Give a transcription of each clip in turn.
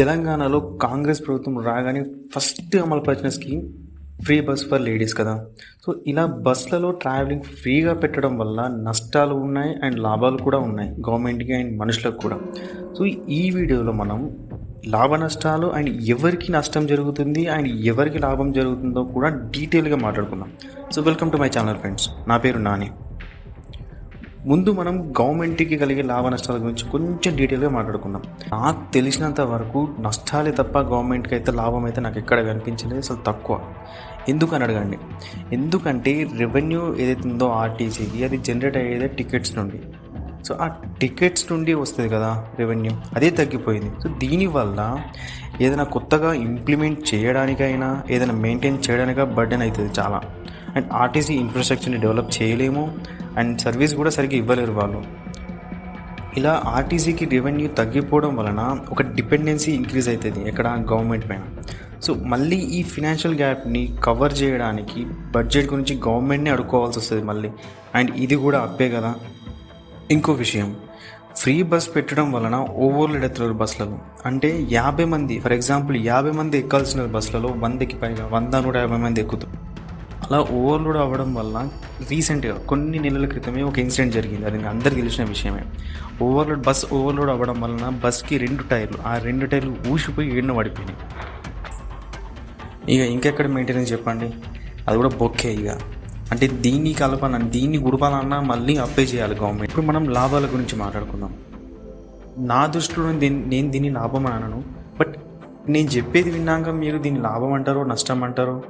తెలంగాణలో కాంగ్రెస్ ప్రభుత్వం రాగానే first అమలుపరిచిన scheme free bus for ladies కదా. సో ఇలా బస్సులలో ట్రావెలింగ్ ఫ్రీగా పెట్టడం వల్ల నష్టాలు ఉన్నాయి అండ్ లాభాలు కూడా ఉన్నాయి గవర్నమెంట్కి అండ్ మనుషులకు కూడా. సో ఈ వీడియోలో మనం లాభ నష్టాలు అండ్ ఎవరికి నష్టం జరుగుతుంది అండ్ ఎవరికి లాభం జరుగుతుందో కూడా డీటెయిల్గా మాట్లాడుకుందాం. So welcome to my channel friends. నా పేరు నాని. ముందు మనం గవర్నమెంట్కి కలిగే లాభ నష్టాల గురించి కొంచెం డీటెయిల్గా మాట్లాడుకుందాం. నాకు తెలిసినంత వరకు నష్టాలే తప్ప గవర్నమెంట్కి అయితే లాభం అయితే నాకు ఎక్కడ కనిపించలేదు అసలు తక్కువ. ఎందుకు అని అడగండి? ఎందుకంటే రెవెన్యూ ఏదైతే ఉందో ఆర్టీసీకి అది జనరేట్ అయ్యేదే టికెట్స్ నుండి. సో ఆ టికెట్స్ నుండి వస్తుంది కదా రెవెన్యూ అదే తగ్గిపోయింది. సో దీనివల్ల ఏదైనా కొత్తగా ఇంప్లిమెంట్ చేయడానికైనా ఏదైనా మెయింటైన్ చేయడానికైనా బర్డెన్ అవుతుంది చాలా. అండ్ ఆర్టీసీ ఇన్ఫ్రాస్ట్రక్చర్ని డెవలప్ చేయలేము. అండ్ సర్వీస్ కూడా సరిగ్గా ఇవ్వలేరు వాళ్ళు. ఇలా ఆర్టీసీకి రెవెన్యూ తగ్గిపోవడం వలన ఒక డిపెండెన్సీ ఇంక్రీజ్ అవుతుంది ఎక్కడ? గవర్నమెంట్ పైన. సో మళ్ళీ ఈ ఫినాన్షియల్ గ్యాప్ని కవర్ చేయడానికి బడ్జెట్ గురించి గవర్నమెంట్ని అడుక్కోవాల్సి వస్తుంది మళ్ళీ. అండ్ ఇది కూడా అప్పే కదా. ఇంకో విషయం. ఫ్రీ బస్ పెట్టడం వలన ఓవర్లోడ్ అవుతున్నారు బస్సులలో. అంటే యాభై మంది ఫర్ ఎగ్జాంపుల్ యాభై మంది ఎక్కాల్సిన బస్సులలో వందకి పైగా వంద నూట యాభై మంది ఎక్కుతారు. అలా ఓవర్లోడ్ అవ్వడం వల్ల రీసెంట్గా కొన్ని నెలల క్రితమే ఒక ఇన్సిడెంట్ జరిగింది. అది అందరికి తెలిసిన విషయమే. ఓవర్లోడ్ బస్ ఓవర్లోడ్ అవ్వడం వలన బస్కి రెండు టైర్లు ఆ రెండు టైర్లు ఊసిపోయి ఎండ పడిపోయినాయి. ఇక ఇంకెక్కడ మెయింటెనెన్స్ చెప్పండి? అది కూడా బొక్కే ఇక. అంటే దీన్ని కలపాలన్నా దీన్ని గుడపాలన్నా మళ్ళీ అప్లై చేయాలి గవర్నమెంట్ ఇప్పుడు మనం లాభాల గురించి మాట్లాడుకుందాం. నా దృష్టిలో దీన్ని నేను దీన్ని లాభం అనను. బట్ నేను చెప్పేది విన్నాక మీరు దీన్ని లాభం అంటారో నష్టం అంటారో?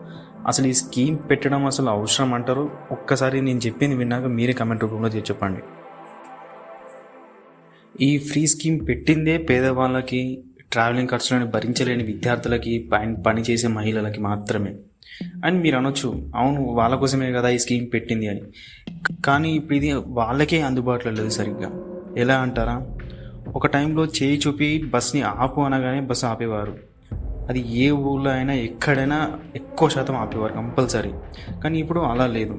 అసలు ఈ స్కీమ్ పెట్టడం అసలు అవసరం అంటారు? ఒక్కసారి నేను చెప్పింది విన్నాక మీరే కమెంట్ రూపంలో చెప్పండి. ఈ ఫ్రీ స్కీమ్ పెట్టిందే పేదవాళ్ళకి ట్రావెలింగ్ ఖర్చులను భరించలేని విద్యార్థులకి పని పని చేసే మహిళలకి మాత్రమే. అండ్ మీరు అనొచ్చు అవును వాళ్ళ కోసమే కదా ఈ స్కీమ్ పెట్టింది అని. కానీ ఇప్పుడు ఇది వాళ్ళకే అందుబాటులో లేదు సరిగ్గా. ఎలా అంటారా? ఒక టైంలో చేయి చూపి బస్ని ఆపు అనగానే బస్సు ఆపేవారు. అది ఏ ఊళ్ళో అయినా ఎక్కడైనా ఎక్కువ శాతం ఆపేవారు కంపల్సరీ. కానీ ఇప్పుడు అలా లేదు.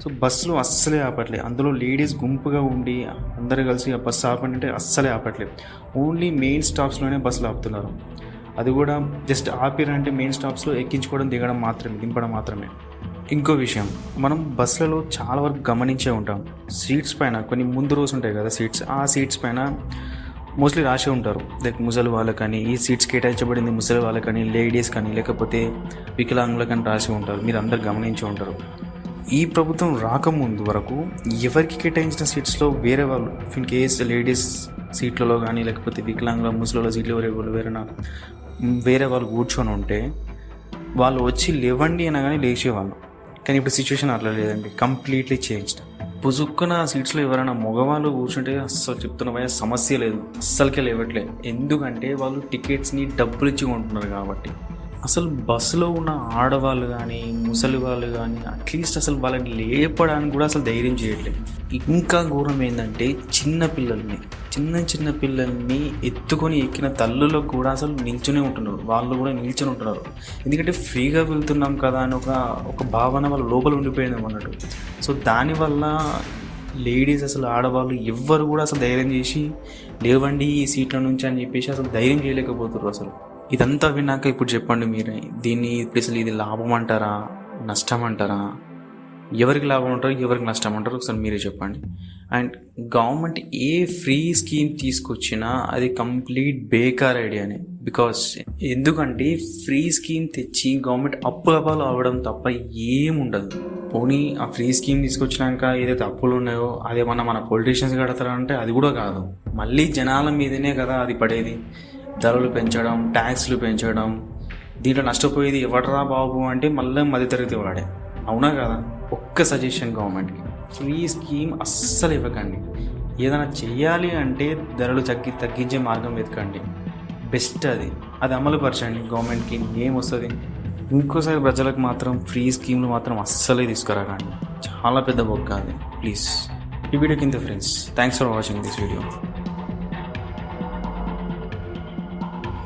సో బస్సులు అస్సలే ఆపట్లేదు. అందులో లేడీస్ గుంపుగా ఉండి అందరు కలిసి ఆ బస్సు ఆపండి అంటే అస్సలే ఆపట్లేదు. ఓన్లీ మెయిన్ స్టాప్స్లోనే బస్సులు ఆపుతున్నారు. అది కూడా జస్ట్ ఆపిరంటే మెయిన్ స్టాప్స్లో ఎక్కించుకోవడం దిగడం మాత్రమే దింపడం మాత్రమే. ఇంకో విషయం. మనం బస్సులలో చాలా వరకు గమనించే ఉంటాం. సీట్స్ పైన కొన్ని ముందు రోజు ఉంటాయి కదా సీట్స్. ఆ సీట్స్ పైన మోస్ట్లీ రాసి ఉంటారు. లైక్ ముసలి వాళ్ళకని ఈ సీట్స్ కేటాయించబడింది ముసలి వాళ్ళకని లేడీస్ కానీ లేకపోతే వికలాంగులకని రాసి ఉంటారు. మీరు అందరు గమనించి ఉంటారు. ఈ ప్రభుత్వం రాకముందు వరకు ఎవరికి కేటాయించిన సీట్స్లో వేరే వాళ్ళు ఇన్ కేస్ లేడీస్ సీట్లలో కానీ లేకపోతే వికలాంగుల ముసలిలో సీట్లు వేరే వాళ్ళు వేరే వేరే వాళ్ళు కూర్చొని ఉంటే వాళ్ళు వచ్చి లేవండి అనగానే లేచేవాళ్ళు. కానీ ఇప్పుడు సిచ్యువేషన్ అట్లా లేదండి. కంప్లీట్లీ చేంజ్డ్ పుజుక్కున సీట్స్లో ఎవరైనా మగవాళ్ళు కూర్చుంటే అస్సలు చెప్తున్న భయ సమస్య లేదు. అస్సలకే లేవట్లేదు ఎందుకంటే వాళ్ళు టికెట్స్ని డబ్బులు ఇచ్చి కొంటున్నారు కాబట్టి. అసలు బస్సులో ఉన్న ఆడవాళ్ళు కానీ ముసలి వాళ్ళు కానీ అట్లీస్ట్ అసలు వాళ్ళని లేపడానికి కూడా అసలు ధైర్యం చేయట్లేదు ఇంకా ఘోరం ఏంటంటే చిన్న పిల్లల్ని చిన్న చిన్న పిల్లల్ని ఎత్తుకొని ఎక్కిన తల్లులకు కూడా అసలు నిల్చునే ఉంటున్నారు. వాళ్ళు కూడా నిల్చొని ఉంటున్నారు. ఎందుకంటే ఫ్రీగా వెళ్తున్నాం కదా అని ఒక ఒక భావన వాళ్ళ లోపల ఉండిపోయింది అన్నట్టు. సో దానివల్ల లేడీస్ అసలు ఆడవాళ్ళు ఎవ్వరు కూడా అసలు ధైర్యం చేసి లేవండి ఈ సీట్ల నుంచి అని చెప్పేసి అసలు ధైర్యం చేయలేకపోతున్నారు అసలు. ఇదంతా విన్నాక ఇప్పుడు చెప్పండి మీరే. దీన్ని ఇప్పుడు అసలు ఇది లాభం అంటారా? నష్టం అంటారా? ఎవరికి లాభం అంటారు? ఎవరికి నష్టం అంటారు? ఒకసారి మీరే చెప్పండి. అండ్ గవర్నమెంట్ ఏ ఫ్రీ స్కీమ్ తీసుకొచ్చినా అది కంప్లీట్ బేకార్ ఐడియానే. బికాస్ ఎందుకంటే ఫ్రీ స్కీమ్ తెచ్చి గవర్నమెంట్ అప్పులపాలు అవ్వడం తప్ప ఏముండదు. పోనీ ఆ ఫ్రీ స్కీమ్ తీసుకొచ్చినాక ఏదైతే అప్పులు ఉన్నాయో అదేమన్నా మన పొలిటీషియన్స్ కడతారంటే అది కూడా కాదు. మళ్ళీ జనాల మీదనే కదా అది పడేది. ధరలు పెంచడం ట్యాక్స్లు పెంచడం దీంట్లో నష్టపోయేది ఎవడరా బాబు అంటే మళ్ళీ మధ్యతరగతి వాడే. అవునా కదా? ఒక్క సజెషన్ గవర్నమెంట్కి ఫ్రీ స్కీమ్ అస్సలు ఇవ్వకండి. ఏదైనా చెయ్యాలి అంటే ధరలు తగ్గి తగ్గించే మార్గం వెతకండి. బెస్ట్ అది. అది అమలుపరచండి. గవర్నమెంట్కి ఏం వస్తుంది? ఇంకోసారి ప్రజలకు మాత్రం ఫ్రీ స్కీమ్లు మాత్రం అస్సలే తీసుకురాకండి. చాలా పెద్ద బొక్క అది. ప్లీజ్ ఈ వీడియో కింద friends thanks for watching this video